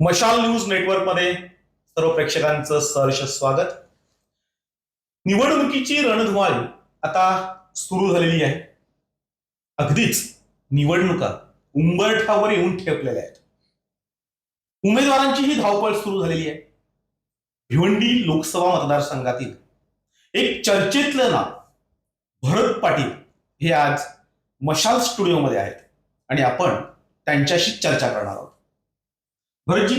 मशाल न्यूज नेटवर्कमध्ये सर्व प्रेक्षकांचं सहर्ष स्वागत. निवडणुकीची रणधुमाळी आता सुरू झालेली आहे. अगदीच निवडणुका उंबरठावर येऊन ठेपलेल्या आहेत. उमेदवारांची ही धावपळ सुरू झालेली आहे. भिवंडी लोकसभा मतदारसंघातील एक चर्चेतलं नाव भरत पाटील हे आज मशाल स्टुडिओमध्ये आहेत. आणि आपण त्यांच्याशी चर्चा करणार आहोत. भरतजी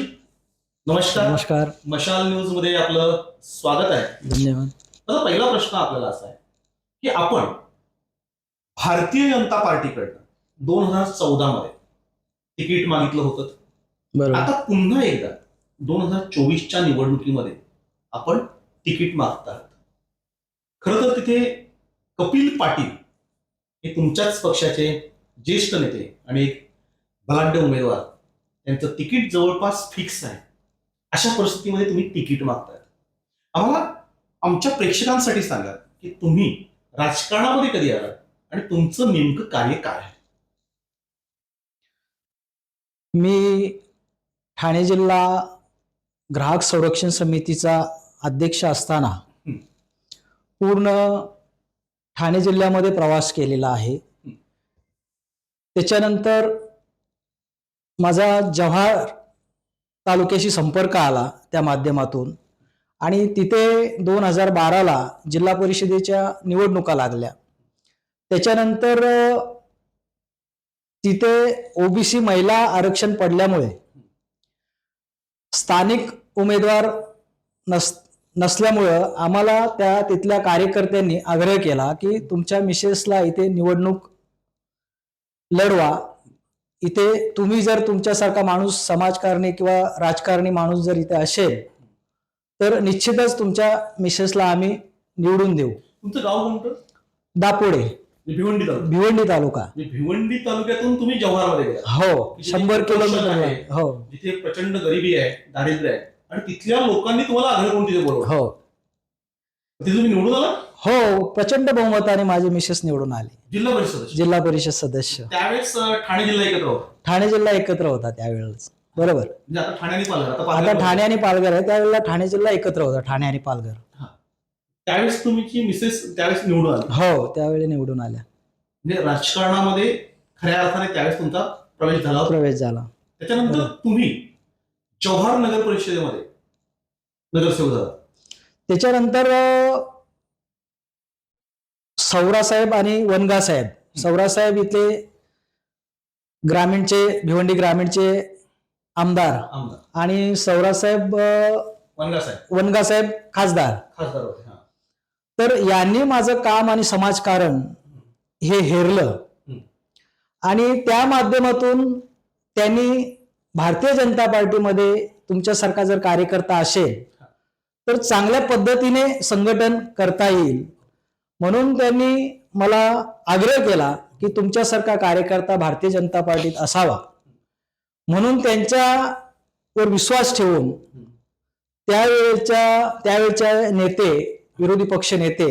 नमस्कार. नमस्कार. मशाल न्यूजमध्ये आपलं स्वागत आहे. धन्यवाद. आता पहिला प्रश्न आपल्याला असा आहे की आपण भारतीय जनता पार्टीकडनं दोन हजार चौदा मध्ये तिकीट मागितलं होतं. आता पुन्हा एकदा दोन हजार चोवीसच्या निवडणुकीमध्ये आपण तिकीट मागतात खरं तर तिथे कपिल पाटील हे तुमच्याच पक्षाचे ज्येष्ठ नेते आणि एक बलाढ्य उमेदवार त्यांचं तिकीट जवळपास फिक्स आहे. अशा परिस्थितीमध्ये तुम्ही तिकीट मागताय. आम्हाला आमच्या प्रेक्षकांसाठी सांगा की तुम्ही राजकारणामध्ये कधी आलात आणि तुमचं नेमकं कार्य काय आहे? मी ठाणे जिल्हा ग्राहक संरक्षण समितीचा अध्यक्ष असताना. पूर्ण ठाणे जिल्ह्यामध्ये प्रवास केलेला आहे. त्याच्यानंतर माझा जव्हार तालुक्याशी संपर्क आला त्या माध्यमातून आणि तिथे दोन हजार बाराला जिल्हा परिषदेच्या निवडणुका लागल्या. त्याच्यानंतर तिथे ओबीसी महिला आरक्षण पडल्यामुळे स्थानिक उमेदवार नस नसल्यामुळं आम्हाला त्या तिथल्या कार्यकर्त्यांनी आग्रह केला की तुमच्या मिसेसला इथे निवडणूक लढवा. इथे तुम्ही जर तुमच्यासारखा माणूस समाजकारणी किंवा राजकारणी माणूस जर इथे असेल तर निश्चितच तुमच्या मिसेसला आम्ही निवडून देऊ. तुमचं गाव कोणतं? दापोडे. भिवंडी तालुका. भिवंडी तालुका. म्हणजे भिवंडी तालुक्यातून तुम्ही जव्हारमध्ये गेला. हो शंभर किलोमीटर आहे. हो. जिथे प्रचंड गरिबी आहे दारिद्र्य आहे. आणि तिथल्या लोकांनी तुम्हाला करून तिथे बोलवलं. हो. तिथे तुम्ही निवडून आला हो प्रचंड बहुमताने माझे मिसेस निवडून आले. जिल्हा परिषद सदस्य. जिल्हा परिषद सदस्य. त्यावेळेस अं, ठाणे जिल्हा एकत्र होता. ठाणे जिल्हा एकत्र होता त्यावेळेस. बरोबर. म्हणजे आता ठाणे आणि पालघर आता आता पालघर ठाणे आणि पालघर आहे त्यावेळेला ठाणे जिल्हा एकत्र होता ठाणे आणि पालघर. त्यावेळेस तुमची मिसेस त्यावेळेस निवडून आली. हो त्यावेळी निवडून आल्या. म्हणजे राजकारणामध्ये खऱ्या अर्थाने त्यावेळेस तुमचा प्रवेश झाला होता. प्रवेश झाला. त्याच्यानंतर तुम्ही जव्हार नगर परिषदेमध्ये नगरसेवक झाला. त्याच्यानंतर अं, सौरासाहेब आणि वनगा साहेब. सौरासाहेब इथले ग्रामीणचे भिवंडी ग्रामीणचे आमदार. आमदार. आणि सौरासाहेब अं, वनगा साहेब. वनगा साहेब खासदार. खासदार होते हा. तर यांनी माझं काम आणि समाजकारण हे हेरलं. आणि त्या माध्यमातून त्यांनी भारतीय जनता पार्टीमध्ये तुमच्यासारखा जर कार्यकर्ता असेल तर चांगल्या पद्धतीने संघटन करता येईल. म्हणून त्यांनी मला आग्रह केला की तुमच्यासारखा कार्यकर्ता भारतीय जनता पार्टीत असावा. म्हणून त्यांच्यावर विश्वास ठेवून त्यावेळेच्या त्यावेळेच्या नेते विरोधी पक्ष नेते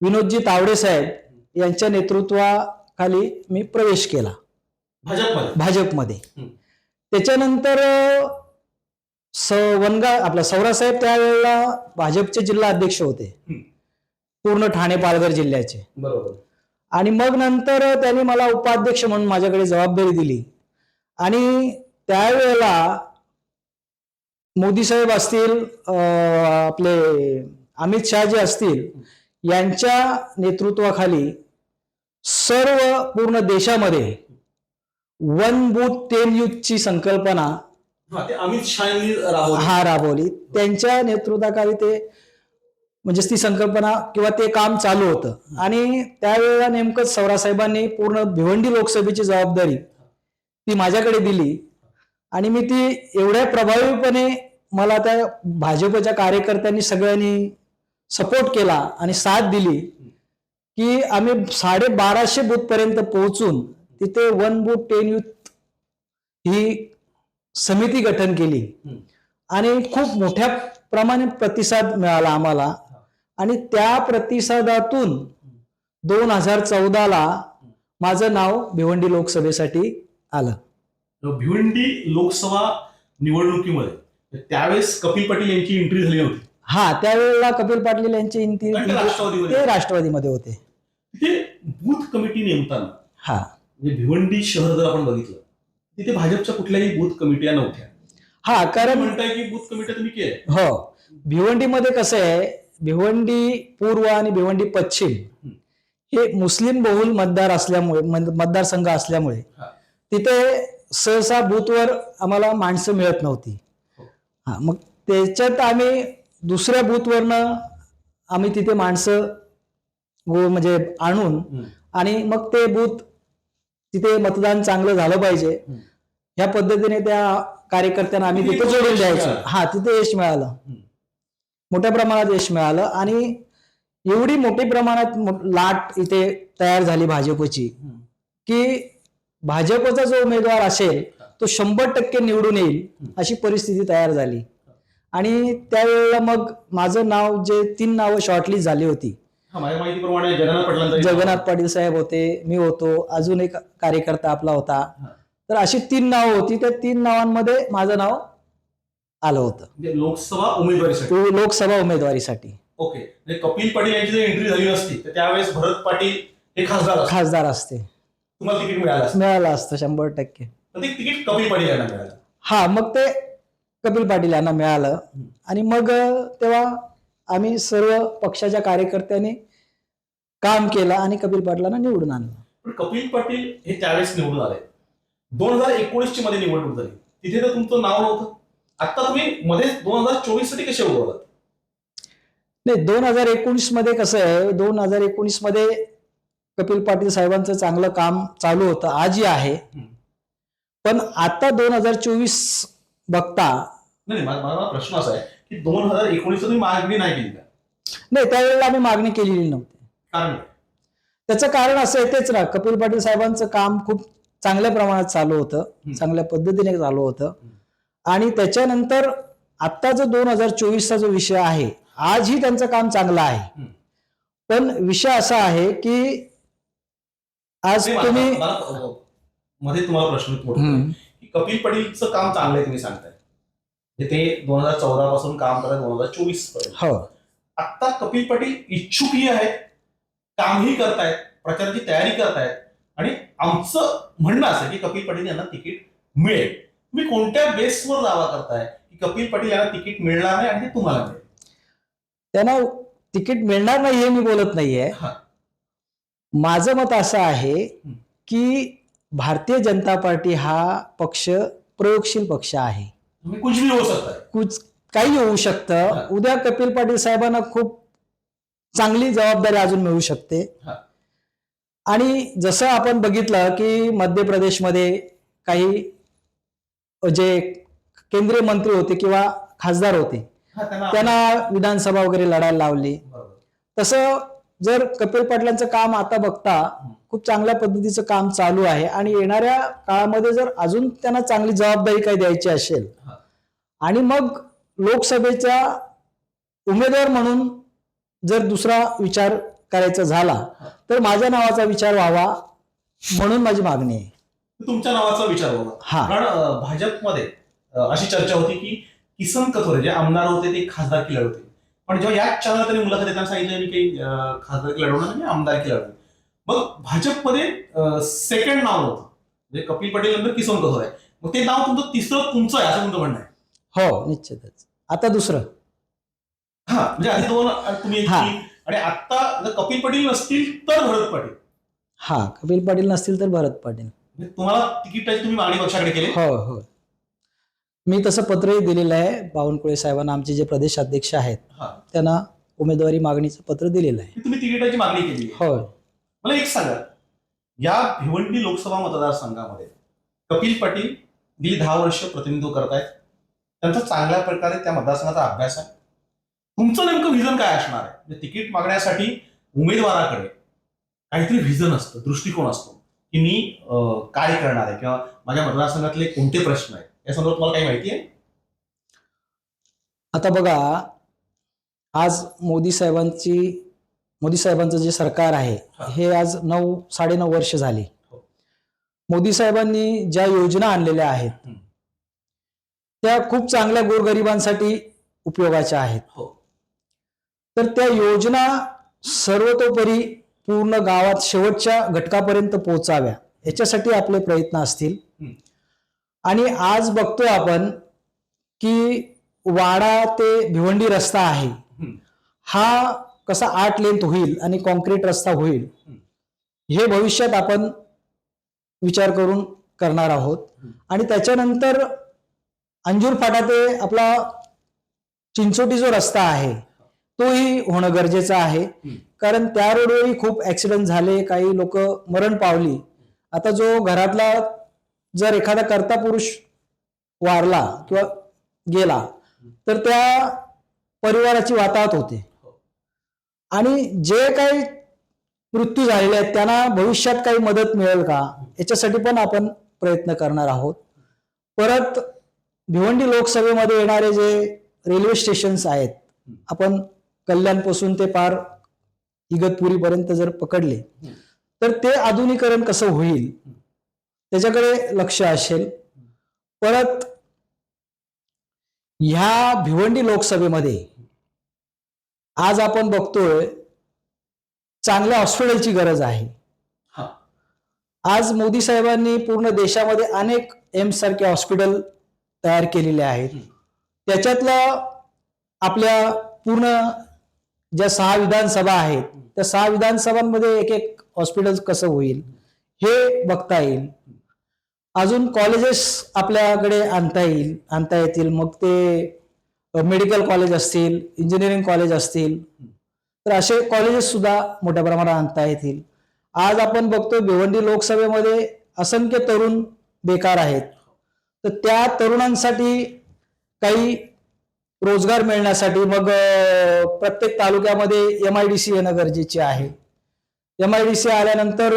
विनोदजी तावडे साहेब यांच्या नेतृत्वाखाली मी प्रवेश केला. भाजपमध्ये. त्याच्यानंतर स वनगा आपला सौरासाहेब त्यावेळेला भाजपचे जिल्हा अध्यक्ष होते. हं. पूर्ण ठाणे पालघर जिल्ह्याचे. बरोबर. आणि मग नंतर त्यांनी मला उपाध्यक्ष म्हणून माझ्याकडे जबाबदारी दिली. आणि त्यावेळेला मोदी साहेब असतील आपले अमित शहा जे असतील यांच्या नेतृत्वाखाली सर्व पूर्ण देशामध्ये वन बूथ टेन ची संकल्पना अमित शहा यांनी राबवली. हा राबवली. त्यांच्या नेतृत्वाखाली ते म्हणजे ती संकल्पना किंवा ते काम चालू होतं. आणि त्यावेळेला नेमकंच सौरासाहेबांनी पूर्ण भिवंडी लोकसभेची जबाबदारी ती माझ्याकडे दिली. आणि मी ती एवढ्या प्रभावीपणे मला त्या भाजपच्या कार्यकर्त्यांनी सगळ्यांनी सपोर्ट केला आणि साथ दिली की आम्ही साडे बाराशे बूथ पर्यंत पोहोचून तिथे वन बूथ टेन युथ ही समिती गठन केली. आणि खूप मोठ्या प्रमाणे प्रतिसाद मिळाला आम्हाला. आणि त्या प्रतिसादातून दोन हजार चौदाला माझं नाव भिवंडी लोकसभेसाठी आलं. भिवंडी लोकसभा निवडणुकीमध्ये त्यावेळेस कपिल पाटील यांची एंट्री झाली होती. हा त्यावेळेला कपिल पाटील यांचे इंति- आणि ते राष्ट्रवादीमध्ये. होते. तिथे बूथ कमिटी नेमताना हा. म्हणजे भिवंडी शहर जर आपण बघितलं तिथे भाजपच्या कुठल्याही बूथ कमिट्या नव्हत्या. हा कारण कारण म्हणताय की बूथ कमिट्या तुम्ही केल्या. हो. भिवंडीमध्ये कसं आहे भिवंडी पूर्व आणि भिवंडी पश्चिम हे मुस्लिम बहुल मतदार असल्यामुळे मत- मतदारसंघ असल्यामुळे. तिथे सहसा बूथवर आम्हाला माणसं मिळत नव्हती हो. हा मग त्याच्यात आम्ही दुसऱ्या बूथवरनं आम्ही तिथे माणसं म्हणजे आणून. आणि मग ते बूथ तिथे मतदान चांगलं झालं पाहिजे. ह्या पद्धतीने त्या कार्यकर्त्यांना आम्ही तिथे जोडून द्यायचो. हा तिथे यश मिळालं. मोठ्या प्रमाणात यश मिळालं आणि एवढी मोठी प्रमाणात लाट इथे तयार झाली भाजपची. की भाजपचा जो उमेदवार असेल तो शंभर टक्के निवडून येईल अशी परिस्थिती तयार झाली. आणि त्यावेळेला मग माझं नाव जे तीन नावं शॉर्टलिस्ट झाली होती. जगन्नाथ पाटील साहेब होते मी होतो अजून एक कार्यकर्ता आपला होता. तर अशी तीन नावं होती. त्या तीन नावांमध्ये माझं नाव आलं होतं. म्हणजे लोकसभा उमेदवारीसाठी. लोकसभा उमेदवारीसाठी. ओके. म्हणजे कपिल पाटील यांची जर एंट्री झाली नसती तर त्यावेळेस भरत पाटील हे खासदार खासदार असते. तुम्हाला तिकीट मिळालं असतं. मिळालं असतं शंभर टक्के. तिकीट कपिल पाटील यांना मिळालं. हा मग ते कपिल पाटील यांना मिळालं. आणि मग तेव्हा आम्ही सर्व पक्षाच्या कार्यकर्त्यांनी काम केलं आणि कपिल पाटलांना निवडून आणलं. कपिल पाटील हे त्यावेळेस निवडून आले. दोन हजार एकोणीस ची मध्ये निवडणूक झाली. तिथे तर तुमचं नाव नव्हतं. आता तुम्ही मध्ये दोन हजार चोवीससाठी कसे उभं नाही दोन हजार एकोणीसमध्ये कसं आहे दोन हजार एकोणीसमध्ये कपिल पाटील साहेबांचं चांगलं काम चालू होतं आजही आहे. पण आता दोन हजार चोवीस बघता नाही माझा प्रश्न असा आहे की दोन हजार एकोणीस तुम्ही मागणी नाही केली का? नाही त्यावेळेला आम्ही मागणी केलेली नव्हती. कारण? त्याचं कारण असं आहे तेच ना कपिल पाटील साहेबांचं काम खूप चांगल्या प्रमाणात चालू होतं चांगल्या पद्धतीने चालू होतं. आणि त्याच्यानंतर आत्ता जो दोन हजार चोवीसचा जो विषय आहे आजही त्यांचं काम चांगलं आहे. पण विषय असा आहे की आज तुम्ही मला- अ, मध्ये तुम्हाला प्रश्न. की कपिल पाटीलचं काम चांगलं आहे तुम्ही सांगताय. ते दोन हजार चौदा पासून काम करत दोन हजार चोवीसपर्यंत हो. आता कपिल पाटील इच्छुकही आहेत कामही करतायत प्रचाराची तयारी करतायत आणि आमचं म्हणणं असं की कपिल पाटील यांना तिकीट मिळेल. तुम्ही कोणत्या बेसवर दावा करताय? की कपिल पाटील यांना तिकीट मिळणार नाही आणि ते तुम्हाला मिळेल. त्यांना तिकीट मिळणार नाही हे मी बोलत नाहीये. माझं मत असं आहे की भारतीय जनता पार्टी हा पक्ष प्रयोगशील पक्ष आहे. कुछ भी कुछ काही होऊ. शकतं. उद्या कपिल पाटील साहेबांना खूप चांगली जबाबदारी अजून मिळू शकते. आणि जसं आपण बघितलं की मध्य प्रदेशमध्ये काही जे केंद्रीय मंत्री होते किंवा खासदार होते त्यांना विधानसभा वगैरे लढायला लावली. तसं जर कपिल पाटलांचं काम आता बघता खूप चांगल्या पद्धतीचं काम चालू आहे आणि येणाऱ्या काळामध्ये जर अजून त्यांना चांगली जबाबदारी काही द्यायची असेल. आणि मग लोकसभेचा उमेदवार म्हणून जर दुसरा विचार करायचा झाला. तर माझ्या नावाचा विचार व्हावा म्हणून माझी मागणी आहे तुमच्या नावाचा विचार होता हा. कारण भाजपमध्ये अशी चर्चा होती की किसन कथोरे जे आमदार होते ते खासदारकी लढवते पण जेव्हा याच चॅनलला त्यांनी मुलाखत देताना सांगितलं मी काही अं, खासदारकी लढवणार नाही आमदारकी लढवणार मग भाजपमध्ये सेकंड नाव होतं. म्हणजे कपिल पटेल नंतर किसन कथोरे. मग ते नाव तुमचं तिसरं तुमचं आहे असं तुमचं म्हणणं आहे. हो निश्चितच. आता दुसरं. हा म्हणजे आधी दोन तुम्ही आणि आता जर कपिल पटेल नसतील तर भरत पाटील. हा कपिल पाटील नसतील तर भरत पाटील. म्हणजे तुम्हाला तिकीटाची तुम्ही मागणी पक्षाकडे केली? हो हो. मी तसं पत्रही दिलेलं आहे बावनकुळे साहेबांना आमचे जे प्रदेश अध्यक्ष आहेत हा. त्यांना उमेदवारी मागणीचं पत्र दिलेलं आहे. तुम्ही तिकिटाची मागणी केली. हो. मला एक सांगा या भिवंडी लोकसभा मतदारसंघामध्ये कपिल पाटील गेली दहा वर्ष प्रतिनिधित्व करतायत. त्यांचा चांगल्या प्रकारे त्या मतदारसंघाचा अभ्यास आहे. तुमचं नेमकं व्हिजन काय असणार आहे? म्हणजे तिकीट मागण्यासाठी उमेदवाराकडे काहीतरी व्हिजन असतं दृष्टिकोन असतो. की मी काय करणार आहे किंवा माझ्या मतदारसंघातले कोणते प्रश्न आहेत या संदर्भात मला काही माहिती आहे आता बघा आज मोदी साहेबांची मोदी साहेबांचं जे सरकार आहे हा. आज नऊ साडेनऊ वर्ष झाली हो. मोदी साहेबांनी ज्या योजना आणलेल्या आहेत. ह्या खूप चांगल्या गोरगरिबांसाठी उपयोगाच्या आहेत हो तर त्या योजना सर्वतोपरी पूर्ण गावात शेवटच्या घटकापर्यंत पोहोचाव्या याच्यासाठी आपले प्रयत्न असतील. आणि आज बघतोय आपण की वाडा ते भिवंडी रस्ता आहे हं. कसा आठ लेंथ होईल आणि कॉन्क्रीट रस्ता होईल हं. भविष्यात आपण विचार करून करणार आहोत. आणि त्याच्यानंतर अंजूर फाटा ते आपला चिंचोटी जो रस्ता आहे तोही होणं गरजेचं आहे. कारण त्या रोडवरही खूप ऍक्सिडेंट झाले काही लोक मरण पावली. आता जो घरातला जर एखादा कर्ता पुरुष वारला किंवा गेला तर त्या परिवाराची वाताहत होते. आणि जे काही मृत्यू झालेले आहेत त्यांना भविष्यात काही मदत मिळेल का याच्यासाठी पण आपण प्रयत्न करणार आहोत. परत भिवंडी लोकसभेमध्ये येणारे जे रेल्वे स्टेशन्स आहेत आपण कल्याणपासून ते पार इगतपुरीपर्यंत जर पकडले तर ते आधुनिकरण कसं होईल? त्याच्याकडे लक्ष असेल. परत ह्या भिवंडी लोकसभेमध्ये आज आपण बघतोय चांगल्या हॉस्पिटलची गरज आहे. आज मोदी साहेबांनी पूर्ण देशामध्ये अनेक एम्स सारखे हॉस्पिटल तयार केलेले आहेत. त्याच्यातलं आपल्या पूर्ण ज्या सहा विधानसभा आहेत त्या सहा विधानसभांमध्ये एक एक हॉस्पिटल कसं होईल हे बघता येईल. अजून कॉलेजेस आपल्याकडे आणता येईल आणता येतील. मग ते मेडिकल कॉलेज असतील इंजिनिअरिंग कॉलेज असतील. तर असे कॉलेजेस सुद्धा मोठ्या प्रमाणात आणता येतील. आज आपण बघतो भिवंडी लोकसभेमध्ये असंख्य तरुण बेकार आहेत. तर त्या तरुणांसाठी काही रोजगार मिळण्यासाठी मग प्रत्येक तालुक्यामध्ये एम आय डी सी येणं गरजेचे आहे एम आय डी सी आल्यानंतर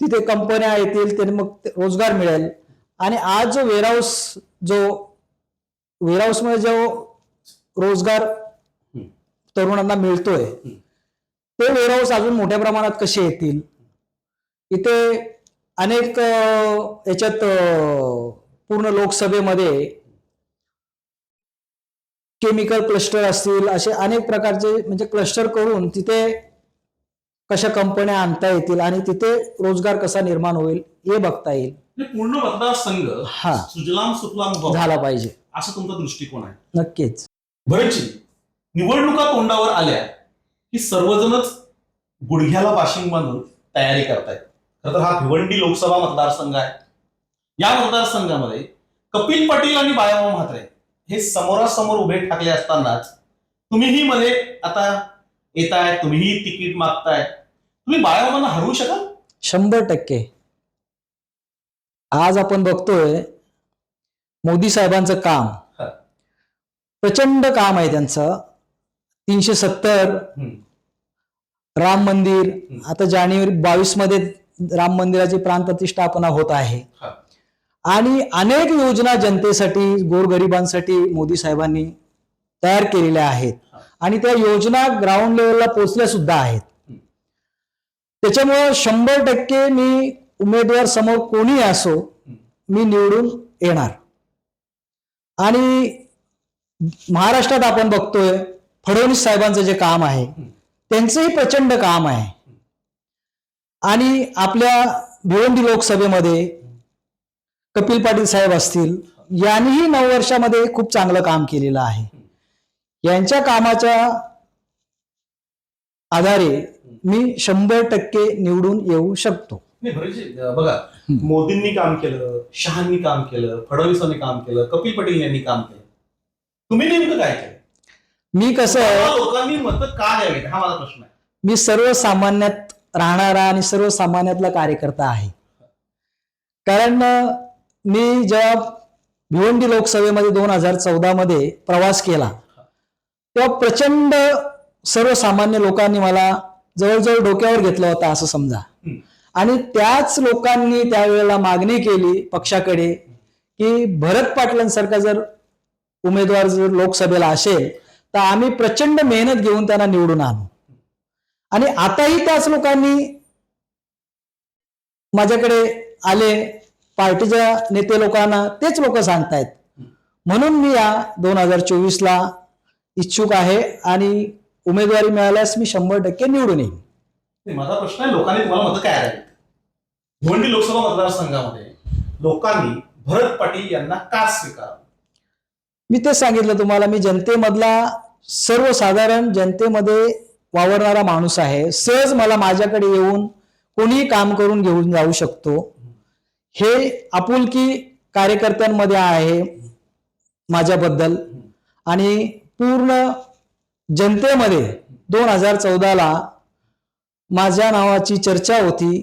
तिथे कंपन्या येतील त्याने मग ते रोजगार मिळेल आणि आज जो वेअरहाऊस जो वेअरहाऊसमध्ये जो रोजगार. तरुणांना मिळतोय. ते वेअरहाऊस अजून मोठ्या प्रमाणात कसे येतील इथे अनेक याच्यात पूर्ण लोकसभेमध्ये केमिकल क्लस्टर असतील असे अनेक प्रकारचे म्हणजे क्लस्टर करून तिथे कशा कंपन्या आणता येतील आणि तिथे रोजगार कसा निर्माण होईल हे बघता येईल. म्हणजे पूर्ण मतदारसंघ हा. सुजलाम सुफलाम झाला पाहिजे. असा तुमचा दृष्टिकोन आहे. नक्कीच. भरतजी निवडणुका तोंडावर आल्या की सर्वजणच गुडघ्याला वाशिंग बांधून तयारी करतायत. खरं तर हा भिवंडी लोकसभा मतदारसंघ आहे. या मतदारसंघामध्ये कपिल पाटील आणि बाळाराम म्हात्रे हे समोरासमोर उभे ठाकले असतानाच तुम्हीही मध्ये आता येताय तुम्हीही तिकीट मागताय तुम्ही बाळारामांना हरवू शकाल शंभर टक्के आज आपण बघतोय मोदी साहेबांचं काम. प्रचंड काम आहे त्यांचं तीनशे सत्तर. राम मंदिर. आता जानेवारी बावीसमध्ये राम मंदिराची प्राणप्रतिष्ठापना होत आहे. आणि अनेक योजना जनतेसाठी गोरगरिबांसाठी मोदी साहेबांनी तयार केलेल्या आहेत. आणि त्या योजना ग्राउंड लेवलला पोहोचल्या सुद्धा आहेत. त्याच्यामुळे त्याच्यामुळं शंभर टक्के मी उमेदवार समोर कोणी असो मी निवडून येणार. आणि महाराष्ट्रात आपण बघतोय फडणवीस साहेबांचं जे काम आहे त्यांचंही प्रचंड काम आहे. आणि आपल्या भिवंडी लोकसभेमध्ये कपिल पाटील साहेब असतील यांनीही नऊ वर्षामध्ये खूप चांगलं काम केलेलं आहे. यांच्या कामाच्या आधारे मी शंभर टक्के निवडून येऊ शकतो. बघा मोदींनी काम केलं शहांनी काम केलं फडणवीसांनी काम केलं कपिल पटेल यांनी काम केलं. तुम्ही नेमकं काय केलं? मी कसं लोकांनी मत का द्यावीत? हा माझा प्रश्न आहे. मी सर्वसामान्यात राहणारा आणि सर्वसामान्यातला कार्यकर्ता आहे. कारण मी जेव्हा भिवंडी लोकसभेमध्ये दोन हजार चौदा मध्ये प्रवास केला तेव्हा प्रचंड सर्वसामान्य लोकांनी मला जवळजवळ डोक्यावर घेतलं होतं असं समजा. आणि त्याच लोकांनी त्यावेळेला मागणी केली पक्षाकडे की भरत पाटलांसारखा जर उमेदवार जर लोकसभेला असेल तर आम्ही प्रचंड मेहनत घेऊन त्यांना निवडून आणू आणि आताही त्याच लोकांनी माझ्याकडे आले पार्टीच्या नेते लोकांना तेच लोक सांगतायत. म्हणून मी या दोन हजार चोवीसला इच्छुक आहे आणि उमेदवारी मिळाल्यास मी शंभर टक्के निवडून येईन. माझा प्रश्न आहे लोकांनी तुम्हाला मतं काय भिवंडी लोकसभा मतदारसंघामध्ये लोकांनी भरत पाटील यांना का स्वीकारावं? मी तेच सांगितलं तुम्हाला मी जनतेमधला सर्वसाधारण जनतेमध्ये वावरणारा माणूस आहे. सहज मला माझ्याकडे येऊन कोणीही काम करून घेऊन जाऊ शकतो. हे आपुलकी कार्यकर्त्यांमध्ये आहे माझ्याबद्दल. आणि पूर्ण जनतेमध्ये दोन हजार चौदाला माझ्या नावाची चर्चा होती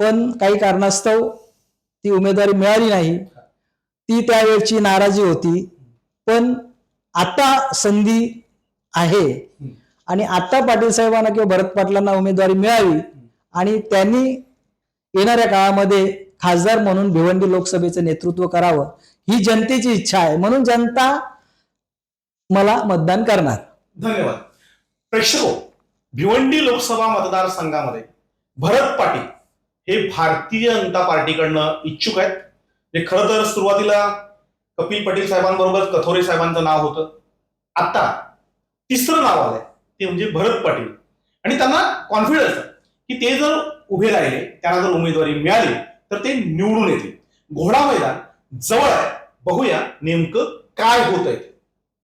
पण काही कारणास्तव ती उमेदवारी मिळाली नाही. ती त्यावेळची नाराजी होती पण आता संधी आहे. आणि आता पाटील साहेबांना किंवा भरत पाटलांना उमेदवारी मिळावी आणि त्यांनी येणाऱ्या काळामध्ये खासदार म्हणून भिवंडी लोकसभेचं नेतृत्व करावं ही जनतेची इच्छा आहे. म्हणून जनता मला मतदान करणार. धन्यवाद. प्रेक्षक हो, भिवंडी लोकसभा मतदारसंघामध्ये भरत पाटील हे भारतीय जनता पार्टीकडनं इच्छुक आहेत. जे खरं तर सुरुवातीला कपिल पाटील साहेबांबरोबर कथोरे साहेबांचं नाव होतं. आता तिसरं नाव आलंय ते म्हणजे भरत पाटील. आणि त्यांना कॉन्फिडन्स की ते जर उभे राहिले त्यांना जर उमेदवारी मिळाली तर ते निवडून येतील. घोडा मैदान जवळ आहे. बघूया नेमकं काय होत आहे